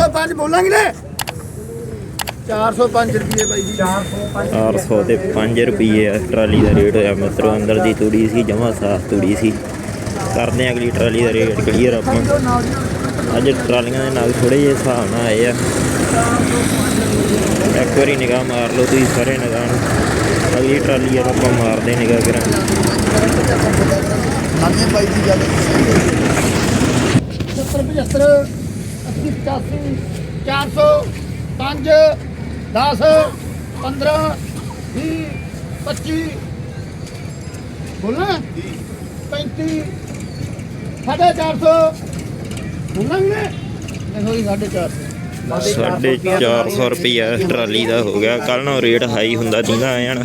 405 ਬੋਲਾਂਗੇ ਨੇ। 405 ਰੁਪਏ ਬਾਈ ਜੀ। 400 ਤੇ 5 ਰੁਪਏ ਟਰਾਲੀ ਦਾ ਰੇਟ ਹੋਇਆ ਮਿੱਤਰੋ ਅੰਦਰ ਦੀ ਤੂੜੀ ਸੀ ਜਮਾ ਸਾਫ਼ ਤੂੜੀ ਸੀ। ਕਰਦੇ ਆ ਅਗਲੀ ਟਰਾਲੀ ਦਾ ਰੇਟ ਕਲੀਅਰ ਆਪਾਂ। ਅੱਜ ਟਰਾਲੀਆਂ ਦੇ ਨਾਲ ਥੋੜੇ ਜਿਹੇ ਹਿਸਾਬ ਨਾਲ ਆਏ ਆ। ਇੱਕ ਵਾਰੀ ਨਿਗਾਹ ਮਾਰ ਲਓ ਤੁਸੀਂ ਸਾਰੇ ਨਿਗਾਹ ਨੂੰ। ਅਗਲੀ ਟਰਾਲੀ ਆ ਆਪਾਂ ਮਾਰਦੇ ਨਿਗਾਹ ਕਰਾਂਗੇ ਹਾਂਜੀ ਬਾਈ ਜੀ ਗੱਲ 70 75 80 85 400 5 10 15 20 25 ਬੋਲਣਾ 35 ਸਾਢੇ 400 ਬੋਲਾਂਗੇ ਦੇਖੋ ਜੀ ਸਾਢੇ 400 ਸਾਢੇ 400 ਰੁਪਈਆ ਟਰਾਲੀ ਦਾ ਹੋ ਗਿਆ। ਕੱਲ ਨੂੰ ਰੇਟ ਹਾਈ ਹੁੰਦਾ ਦੀਦਾ ਆਇਆ ਨਾ,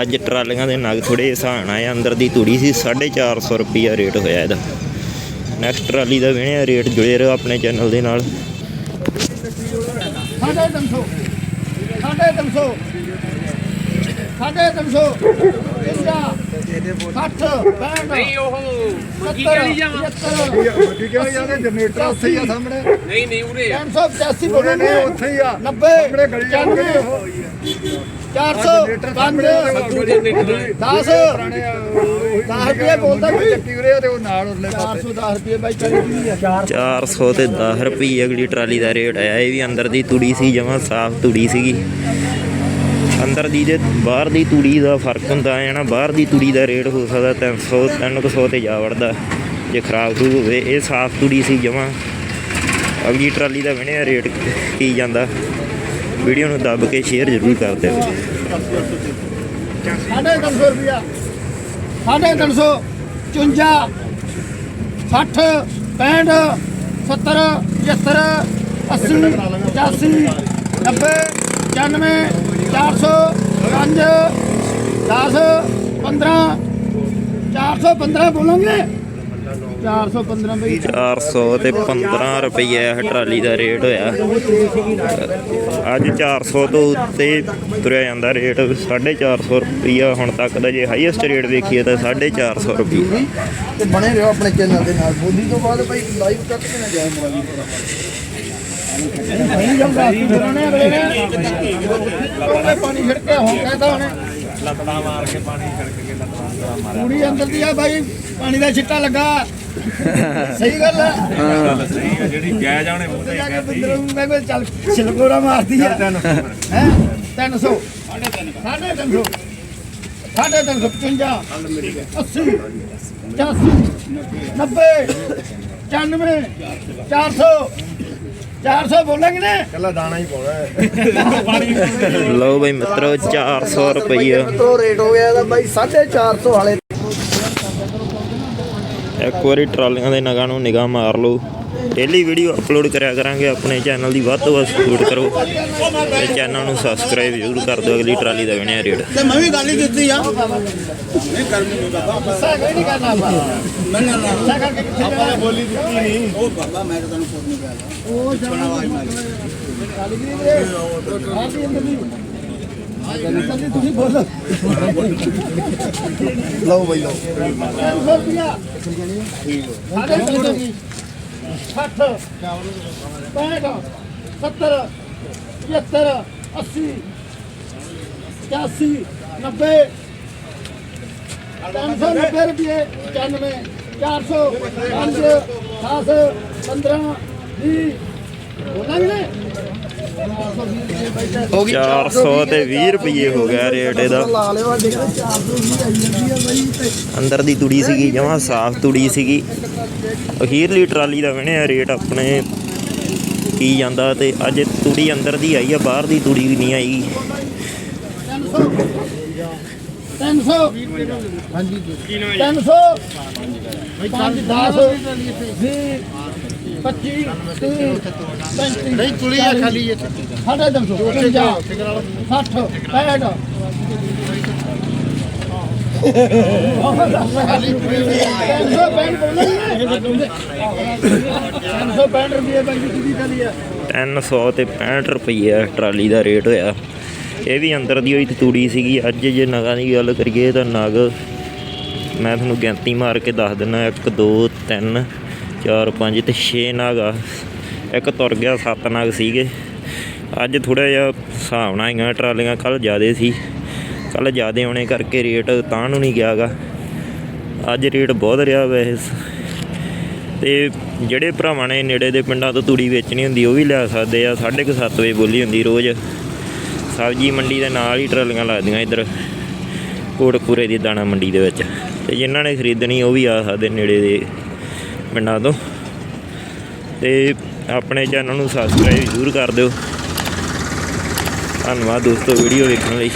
ਅੱਜ ਟਰਾਲੀਆਂ ਦੇ ਨਗ ਥੋੜੇ ਹਿਸਾਨ ਆਏ, ਅੰਦਰ ਦੀ ਤੂੜੀ ਸੀ 450 ਰੁਪਈਆ ਰੇਟ ਹੋਇਆ ਇਹਦਾ। ਨੈਕਸਟ ਟਰਾਲੀ ਦਾ ਵੇਣਿਆ ਰੇਟ ਜੁੜੇ ਰਹੋ ਆਪਣੇ ਚੈਨਲ ਦੇ ਨਾਲ। ਸਾਢੇ 300 ਸਾਢੇ 300 ਸਾਢੇ 300 60 65 ਨਹੀਂ ਉਹ ਮੰਗੀ 70 ਕਿਹੜੀ ਜਾਵਾਂ? 75 ਠੀਕ ਹੈ ਯਾਰ ਜਨਰੇਟਰ ਉੱਥੇ ਹੀ ਆ ਸਾਹਮਣੇ। ਨਹੀਂ ਨਹੀਂ ਉਰੇ ਆ। 385 ਉਹਨੇ ਬੋਲੇ ਨਹੀਂ ਉੱਥੇ ਹੀ ਆ। 90 ਸਾਹਮਣੇ ਗਲੀ ਜਾਣਗੇ 400 5 ਸੱਤੂ ਜਨਰੇਟਰ 10 ਪੁਰਾਣੇ 10 ਰੁਪਏ ਬੋਲਦਾ ਕੋਈ ਚੱਕੀ ਉਰੇ ਆ ਤੇ ਉਹ ਨਾਲ ਉਰਲੇ ਪਾਸੇ। 410 ਰੁਪਏ ਬਾਈ ਕਰੀ ਆ? 400 ਤੇ 10 ਰੁਪਏ ਅਗਲੀ ਟਰਾਲੀ ਦਾ ਰੇਟ ਆਇਆ। ਇਹ ਵੀ ਅੰਦਰ ਦੀ ਤੂੜੀ ਸੀ ਜਮਾ ਸਾਫ਼ ਤੂੜੀ ਸੀਗੀ। ਅੰਦਰ ਦੀ ਤੇ ਬਾਹਰ ਦੀ ਤੂੜੀ ਦਾ ਫ਼ਰਕ ਹੁੰਦਾ ਹੈ ਨਾ? ਬਾਹਰ ਦੀ ਤੂੜੀ ਦਾ ਰੇਟ ਹੋ ਸਕਦਾ 300 300 ਤੇ ਜਾ ਵੜਦਾ ਜੇ ਖਰਾਬ ਖਰੂਬ ਹੋਵੇ। ਇਹ ਸਾਫ਼ ਤੂੜੀ ਸੀ ਜਮਾ। ਅਗਲੀ ਟਰਾਲੀ ਦਾ ਬਣਿਆ ਰੇਟ ਕੀ ਜਾਂਦਾ? ਵੀਡੀਓ ਨੂੰ ਦੱਬ ਕੇ ਸ਼ੇਅਰ ਜ਼ਰੂਰ ਕਰ ਦਿਓ। ਸਾਢੇ 300 ਰੁਪਿਆ ਸਾਢੇ 300 54 60 65 70 75 80 85 90 95 400 5 10 15 415 ਬੋਲਾਂਗੇ? 415 ਬਈ। 400 ਤੇ 15 ਰੁਪਏ ਇਹ ਟਰਾਲੀ ਦਾ ਰੇਟ ਹੋਇਆ। ਅੱਜ 400 ਤੋਂ ਉੱਤੇ ਤੁਰਿਆ ਜਾਂਦਾ ਰੇਟ। 450 ਰੁਪਈਆ ਹੁਣ ਤੱਕ ਦਾ ਜੇ ਹਾਈਐਸਟ ਰੇਟ ਵੇਖੀਏ ਤਾਂ 450 ਰੁਪਏ ਤੇ ਬਣੇ ਰਹੋ ਆਪਣੇ ਚੈਨਲ ਦੇ ਨਾਲ। ਬੋਲੀ ਤੋਂ ਬਾਅਦ ਭਾਈ ਲਾਈਵ ਕੱਟ ਕੇ ਨਾ ਜਾਏ ਮੋਬਾਈਲ ਨਹੀਂ ਜਾਂਦਾ ਸੀ ਅਗਲੇ ਨੇ। ਪਾਣੀ ਛਿੜਕਿਆ ਹੁਣ ਕਹਿੰਦਾ ਉਹਨੇ। ਲੱਤਾਂ ਮਾਰ ਕੇ ਪਾਣੀ ਛਿੜਕ ਕੇ ਲੱਤਾਂ ਮਾਰਿਆ। ਕੁੜੀ ਅੰਦਰ ਦੀ ਆ ਭਾਈ ਪਾਣੀ ਦਾ ਛਿੱਟਾ ਲੱਗਾ। ਸਹੀ ਗੱਲ ਹੈ। ਜਿਹੜੀ ਗੈ ਜਾਣੇ ਉੱਤੇ ਜਾ ਕੇ ਬਿੰਦਰ ਨੂੰ ਮੈਂ ਕਿਹਾ ਚੱਲ ਛਿਲਕੋੜਾ ਮਾਰਦੀ ਆ। ਹੈ? 300 ਸਾਢੇ 300 ਸਾਢੇ 350 80 85 90 95 400 400 ਬੋਲਾਂਗੇ ਨੇ ਕੱਲਾ ਦਾਣਾ ਹੀ ਪਾਉਣਾ ਹੈ। ਲਓ ਬਈ ਮਿੱਤਰੋ 400 ਰੁਪਈਆ। ਤੋਂ ਰੇਟ ਹੋ ਗਿਆ ਇਹਦਾ ਬਾਈ 450 ਵਾਲੇ ਇੱਕ ਵਾਰੀ ਟਰਾਲੀਆਂ ਦੇ ਨਗਾਂ ਨੂੰ ਨਿਗਾਹ ਮਾਰ ਲਓ। ਡੇਲੀ ਵੀਡੀਓ ਅਪਲੋਡ ਕਰਿਆ ਕਰਾਂਗੇ। ਆਪਣੇ ਚੈਨਲ ਦੀ ਵੱਧ ਤੋਂ ਵੱਧ ਸਪੋਰਟ ਕਰੋ। ਤੇ ਚੈਨਲ ਨੂੰ ਸਬਸਕ੍ਰਾਈਬ ਜ਼ਰੂਰ ਕਰ ਦਿਓ ਅਗਲੀ ਟਰਾਲੀ ਦਾ ਬਣਿਆ ਰੇਟ। ਤੇ ਮੈਂ ਵੀ ਗੱਲ ਹੀ ਦਿੱਤੀ ਆ। ਨਹੀਂ ਕਰਨੀ ਨਹੀਂ ਬਾਬਾ ਗੁੱਸਾ ਕੋਈ ਨਹੀਂ ਕਰਨਾ ਆਪਾਂ? ਮੈਂ ਨਾ ਗੁੱਸਾ ਕਰਕੇ ਕਿੱਥੇ ਆਪਾਂ ਬੋਲੀ ਦਿੱਤੀ ਨਹੀਂ। ਉਹ ਬਾਬਾ ਮੈਂ ਤਾਂ ਤੁਹਾਨੂੰ ਫੋਨ ਨਹੀਂ ਪਿਆ ਉਹ ਜਾਣਾ ਆਵਾਜ਼ ਮਾਰੀ। ਗੱਲ ਕੀ ਵੀਰੇ ਅੰਦਰ ਨਹੀਂ। ਲਓ ਬਈ ਲਓ 300 ਰੁਪਿਆ ਸਾਡੇ ਤਿੰਨ ਦੀ 60 65 70 75 80 85 90 390 ਰੁਪਏ 95 400 5 10 15 20 ਬੋਲਾਂਗੇ ਨੇ 400 ਤੇ 20 ਰੁਪਏ ਹੋ ਗਿਆ ਰੇਟ ਇਹਦਾ। ਲਾ ਲਿਓ ਦੇਖ 420 ਆਈ ਜਾਂਦੀ ਆ ਬਈ ਤੇ ਅੰਦਰ ਦੀ ਤੂੜੀ ਸੀਗੀ ਜਮਾਂ ਸਾਫ਼ ਤੂੜੀ ਸੀਗੀ। ਅਖੀਰਲੀ ਟਰਾਲੀ ਦਾ ਬਣਿਆ ਰੇਟ ਆਪਣੇ ਕੀ ਜਾਂਦਾ ਤੇ ਅੱਜ ਤੂੜੀ ਅੰਦਰ ਦੀ ਆਈ ਆ ਬਾਹਰ ਦੀ ਤੂੜੀ ਨਹੀਂ ਆਈ। 300 ਹਾਂਜੀ 300 5 10 20 25 30 ਨਹੀਂ ਤੁਲੀ ਆ ਖਾਲੀ ਇਹ ਸਾਢੇ 300 60 65 ਰੁਪਏ ਬੰਦੀ ਕਿਦੀ ਖਾਲੀ ਆ। 300 ਤੇ 65 ਰੁਪਏ ਟਰਾਲੀ ਦਾ ਰੇਟ ਹੋਇਆ। ਇਹ ਵੀ ਅੰਦਰ ਦੀ ਹੋਈ ਤੂੜੀ ਸੀਗੀ। ਅੱਜ ਜੇ ਨਗਾਂ ਦੀ ਗੱਲ ਕਰੀਏ ਤਾਂ ਨਗ ਮੈਂ ਤੁਹਾਨੂੰ ਗਿਣਤੀ ਮਾਰ ਕੇ ਦੱਸ ਦਿੰਦਾ 1 2 3 4 5 ਤੇ 6 ਨਾਗ ਆ। ਇੱਕ ਤੁਰ ਗਿਆ, ਸੱਤ ਨਾਗ ਸੀਗੇ। ਅੱਜ ਥੋੜਾ ਜਿਹਾ ਹਿਸਾਬ ਨਾਲ ਆਈਆਂ ਟਰਾਲੀਆਂ ਕੱਲ ਜ਼ਿਆਦੇ ਸੀ। ਕੱਲ ਜ਼ਿਆਦੇ ਹੋਣੇ ਕਰਕੇ ਰੇਟ ਤਾਂ ਨੂੰ ਨਹੀਂ ਗਿਆਗਾ। ਅੱਜ ਰੇਟ ਬਹੁਤ ਰਿਹਾ ਵੈਸੇ। ਤੇ ਜਿਹੜੇ ਭਰਾਵਾਂ ਨੇ ਨੇੜੇ ਦੇ ਪਿੰਡਾਂ ਤੋਂ ਤੂੜੀ ਵੇਚਣੀ ਹੁੰਦੀ, ਉਹ ਵੀ ਲਿਆ ਸਕਦੇ ਆ। 7:30 ਵਜੇ ਬੋਲੀ ਹੁੰਦੀ ਰੋਜ਼। ਸਬਜ਼ੀ ਮੰਡੀ ਦੇ ਨਾਲ ਹੀ ਟਰਾਲੀਆਂ ਲੱਗਦੀਆਂ ਇੱਧਰ। ਕੋਟਕਪੂਰੇ ਦੀ ਦਾਣਾ ਮੰਡੀ ਦੇ ਵਿੱਚ। ਤੇ ਜਿਨ੍ਹਾਂ ਨੇ ਖਰੀਦਣੀ, ਉਹ ਵੀ ਆ ਸਕਦੇ ਨੇੜੇ ਦੇ। ਪਿੰਡਾਂ ਤੋਂ ਤੇ ਆਪਣੇ ਚੈਨਲ ਨੂੰ ਸਬਸਕ੍ਰਾਈਬ ਜ਼ਰੂਰ ਕਰ ਦਿਓ। ਧੰਨਵਾਦ ਦੋਸਤੋ ਵੀਡੀਓ ਵੇਖਣ ਲਈ।